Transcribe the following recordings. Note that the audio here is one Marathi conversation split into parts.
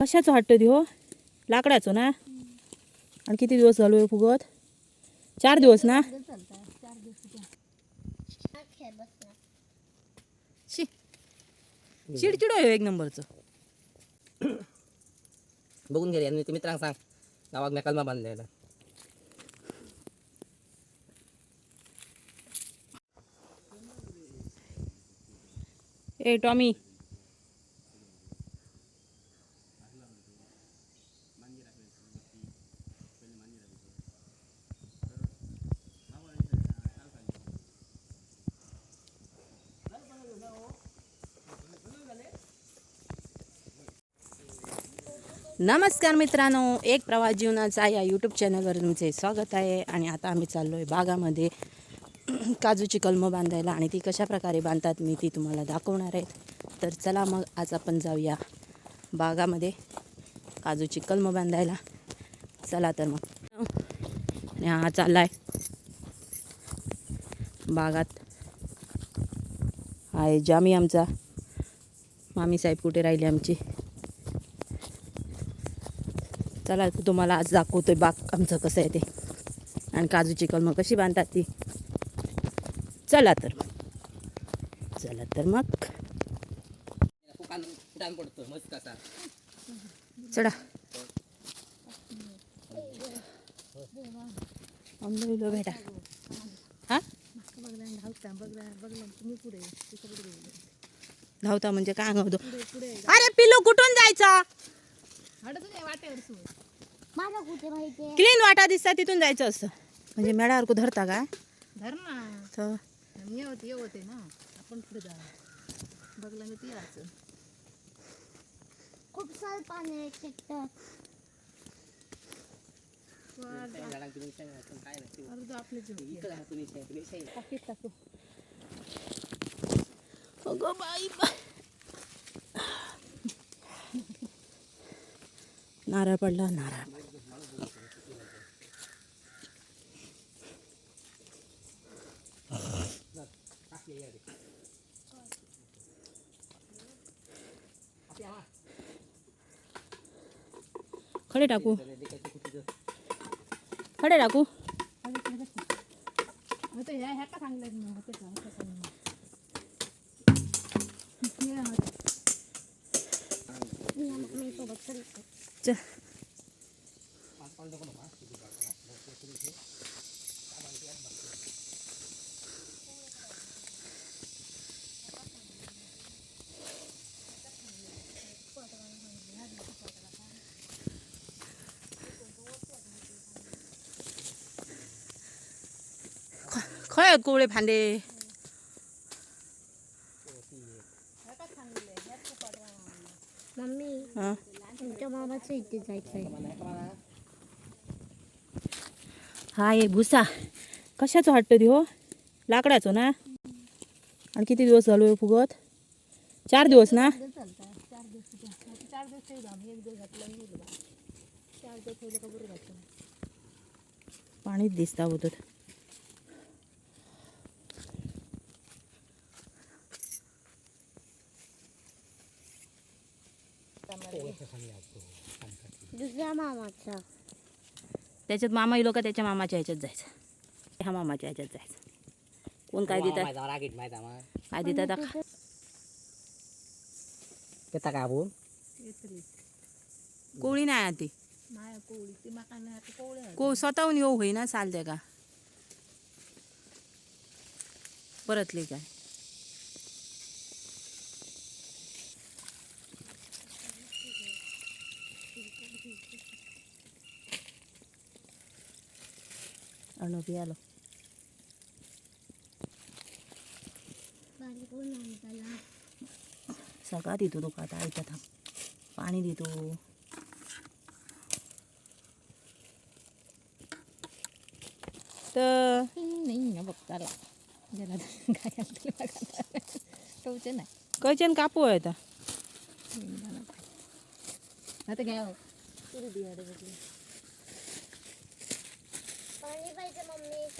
कशाचं वाटतं ते हो? लाकडाचं ना? आणि किती दिवस झालो आहे फुगत? चार दिवस ना? शी. चिडचिड आहे एक नंबरचं. बघून घे आणि मित्रांक सांग. गावात मी कलमा बांधलेला. ए टॉमी. नमस्कार मित्रांनो एक प्रवास जीवनाचा या यूट्यूब चॅनलवर तुमचे स्वागत आहे. आणि आता आम्ही चाललो आहे बागामध्ये काजूची कलमं बांधायला आणि ती कशा प्रकारे बांधतात मी ती तुम्हाला दाखवणार आहे. तर चला मग आज आपण जाऊया बागामध्ये काजूची कलमं बांधायला. चला तर मग. आणि हा चालला आहे बागात. आहे जामी आमचा. मामी साहेब कुठे राहिली आमची? चला तुम्हाला आज दाखवतोय बाग आमचं कसं आहे ते. आणि काजूची कलमं कशी बांधतात ती. चला तर मग. चला तर मग. चढा. आंबे हा? धावता म्हणजे काय अंगवतो अरे पिलो कुठून जायचा? मला कुठे माहितीये क्लीन वाटा दिसता तिथून जायचं असतं म्हणजे मेळावर को धरता काय धर ना. तर? मी होते ये होते ना. आपण पुढे जा बघला मी ती यायचं. खूप सारं पाणी आहे आपले जीव टाकीत टाकू. अगं बाई बाई. नारळ पडला नारळ खडे टाकू खडे टाकू आता मी सोबत चलते चल खय आहेत कोवळे फांदे मम्मी हं. तुमच्या इथे जायचं आहे. हा ये भुसा. कशाचं वाटतं ते हो? लाकडाचं ना? आणि किती दिवस झालो हो आहे फुगत? चार दिवस ना? पाणीच दिसता ठेवलं आम्ही एक दिवस घातलं आणि गेलो बा. चार दिवस ठेवलं का बरं घातलं पाणीच दिसता होतं दुसऱ्या मामाचा. त्याच्यात मामा लोक त्याच्या मामाच्या ह्याच्यात जायचं. ह्या मामाच्या ह्याच्यात जायचं. कोण काय देतात? मग काय देतात आता? येता का आपण कोळी नाही आहे ती माया कोवळी ती माका नाही आता. को स्वतःहून येऊ होईना चालते का? परतले काय? अनुभवी आलो बारीक ऊन आहे त्याला. सगळा देतो तो का आता आईच्या थांब पाणी देतो तर नाही ना बघ त्याला ज्याला काय आणते बघा टवचे नाही कैचन कापू आहे आता आता घ्या पाणी पाहिजे मम्मी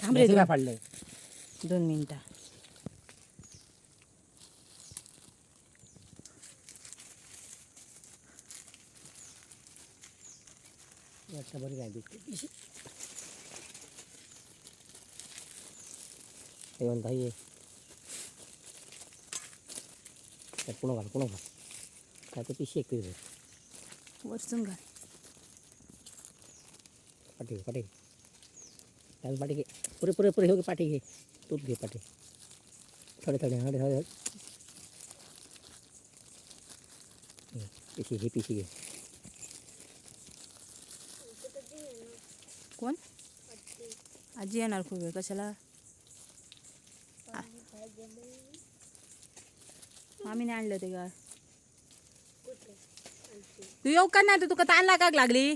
थांब रे काय दोन. मिनिटं. वाटतं बरी काय दिसते पिशी हे. म्हणता ये पुन्हा घाल पुन्हा घाल? काय तर पिशी एक वरचून घाल. पाठी पाठी घे पाठी घे. पुरे पुरे पुरे हो घे पाठी घे. तूप घे पाठी थोडे थोडे थोडे थोडे पिशी घे पिशी घे. कोण? आजी येणार खूप वेळ. कशाला? आम्ही आणलं ते का तू येऊ का नाही? तू तुका ताण लागाक लागली?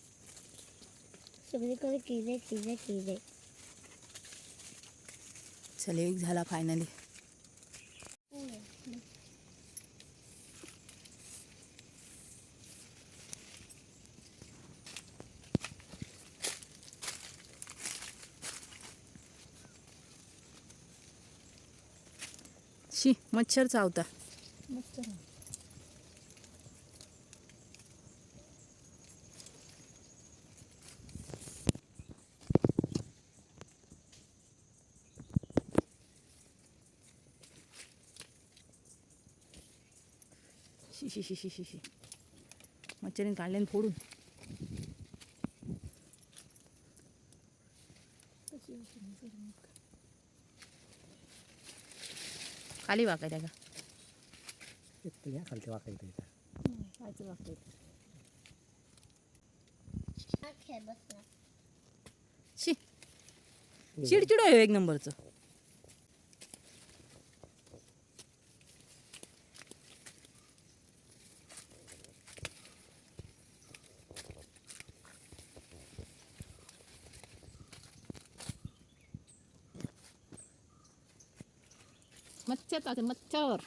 सगळीकडे केले केले केले चल एक झाला फायनली शी मच्छर चावता. मच्छर. शी शी शी शी शी. मच्छरीने काढले न फोडून. खाली वाका त्या का? घ्या खालच्या वाकायचं बसला. शी. चिडचिड आहे एक नंबरचं. मच्छर चालते मच्छर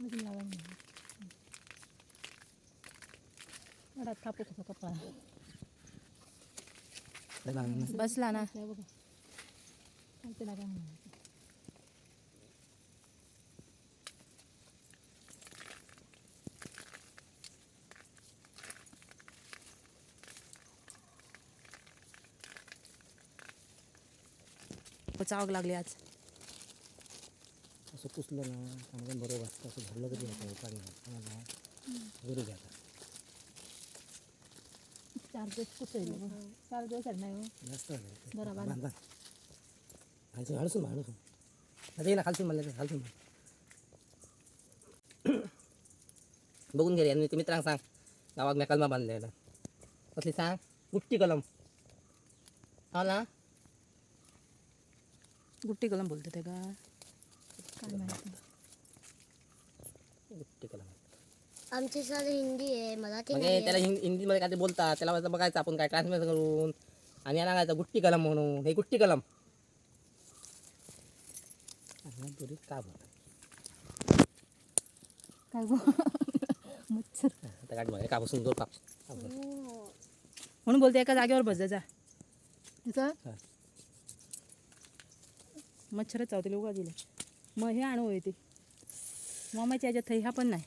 अजून लावा नाही. एवढा थापू कसं कपा ते लागलं ना. बसला म्हणून चावक लागली आज असं पुसलं ना चांगलं बरोबर असतं असं धरलं कधी होतं पाणी आम्हाला. चार दिवस कुठे चार दिवस नाही हो. जास्त. बरं, बांध. बांध. खालसून हळसून बांध, हळसून आता ये ना खालसून म्हणलं खालसून बांध. बघून घे रे आणि ते मित्रांक सांग गावात मी कलमा बांधलेला कसली सांग गुट्टी कलम हा ना गुट्टी कलम बोलते ते का? काय माहिती गुट्टी कलम आमची सर हिंदी आहे मराठी म्हणजे नाही त्याला हिं- हिंदीमध्ये काय ते बोलतात त्याला वाटतं बघायचं आपण काय ट्रान्सलेट करून. आणि याला काय गुट्टी कलम म्हणून. हे गुट्टी कलम आणि तुरी का बोलतात काय गो मच्छर. आता गाडी बघा कापूस सुंदर कापूस. कापूस. म्हणून बोलते एका जागेवर बस जा तिथं? मच्छरच चावते उगा दिले मग हे आणू होय ते. मामाच्या याच्यात ह्या पण नाही.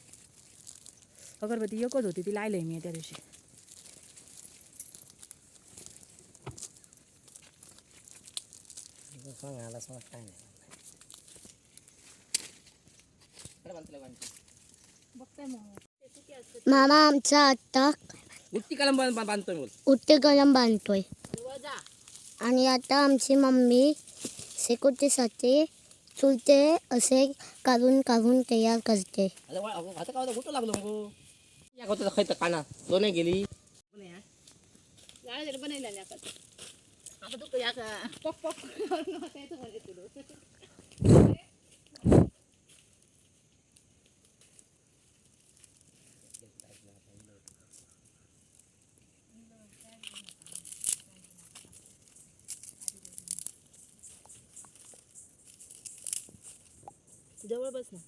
अगरबत्ती एकच होती ती लायलंय मी त्या दिवशी. काय नाही. बघताय मामा. आमचा आता गुट्टी कलम बांध- बांध- बांधतोय बोल. उत्ते कलम बांधतोय. आणि आता आमची मम्मी सेकुटीसाठी चुलते असे काढून काढून तयार करते. आता वा- अगं, आता काय होतं? गुट्टू लागलो मग? या होतं खायचं काना गेली. बनवलेलं आता तू या का पप पप. जवळ बस ना.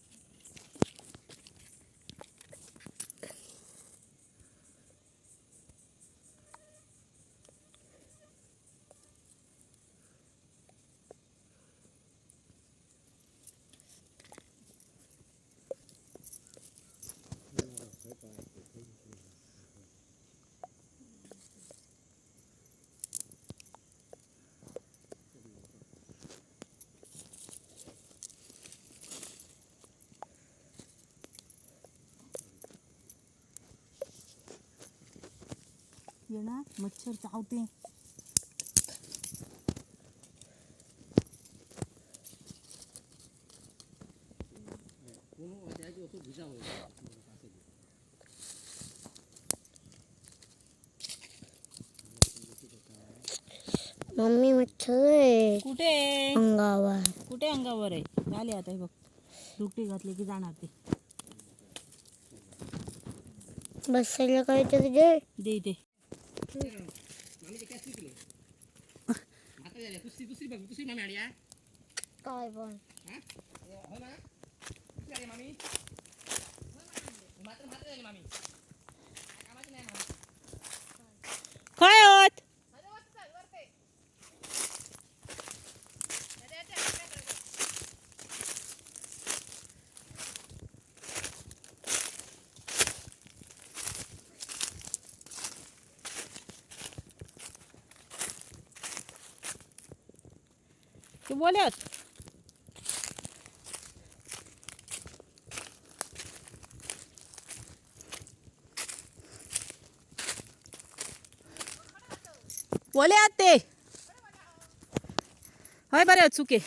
ना मच्छर चावते. मम्मी मच्छर आहे. कुठे? अंगावर. कुठे अंगावर आहे? झाले आता हे बघ. दुपटी घातली की जाणार ते. बसायला काहीतरी दे. दे ते. काय पण हा? हो ना दुसरी आली मामी मात्र मात्र झाली मामी कामाची नाही मामी काय होत तू बोलत बोले आत ते होय बरे चुके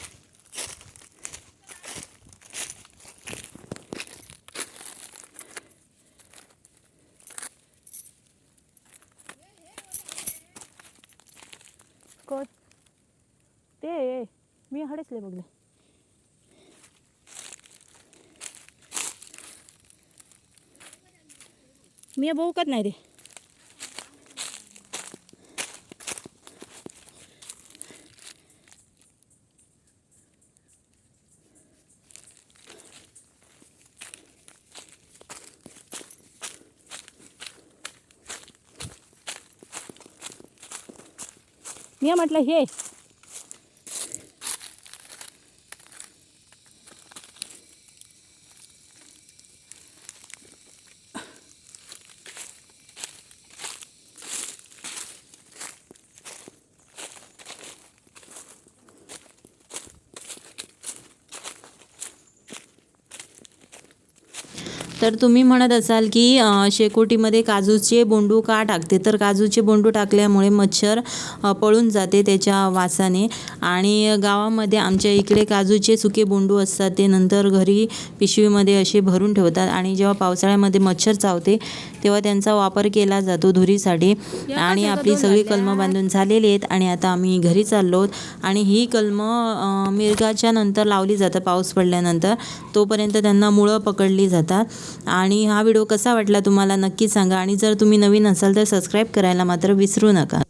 कोण ते झाडच लय बघले मी बघूकत नाही रे. मी म्हटलं हे. तर तुम्ही म्हणत असाल की शेकोटीमध्ये काजूचे बोंडू का टाकते? तर काजूचे बोंडू टाकल्यामुळे मच्छर पळून जाते त्याच्या वासाने. आणि गावामध्ये आमच्या इकडे काजूचे सुके बोंडू असतात ते नंतर घरी पिशवीमध्ये असे भरून ठेवतात. आणि जेव्हा पावसाळ्यामध्ये मच्छर चावते तेव्हा त्यांचा वापर केला जातो धुरीसाठी. आणि आपली सगळी कलमं बांधून झालेली आहेत आणि आता आम्ही घरी चाललो आणि ही कलमं मिरगाच्या नंतर लावली जातं पाऊस पडल्यानंतर. तोपर्यंत त्यांना मुळं पकडली जातात. आणि हा व्हिडिओ कसा वाटला तुम्हाला नक्की सांगा. आणि जर तुम्ही नवीन असाल तर सबस्क्राईब करायला मात्र विसरू नका.